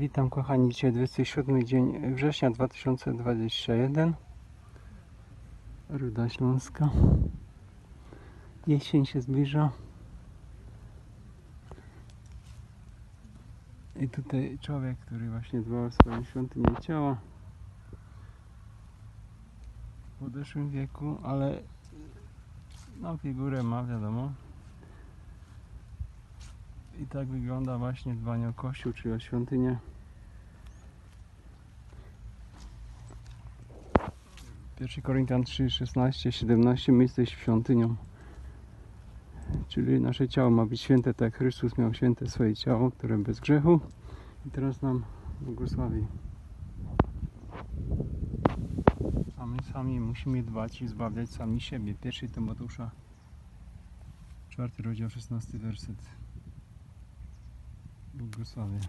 Witam kochani, dzisiaj 27 dzień września 2021 Ruda Śląska. Jesień się zbliża. I tutaj człowiek, który właśnie dbał o swoją świątynię ciała. W podeszłym wieku, ale no figurę ma wiadomo i tak wygląda właśnie dbanie o kościół, czyli o świątynię. Pierwszy Koryntian 3, 16, 17 My jesteś świątynią. Czyli nasze ciało ma być święte, tak jak Chrystus miał święte swoje ciało, które bez grzechu. I teraz nam błogosławi. A my sami musimy dbać i zbawiać sami siebie. Pierwszy Tymoteusza, czwarty rozdział, 16 werset. Błogosławię.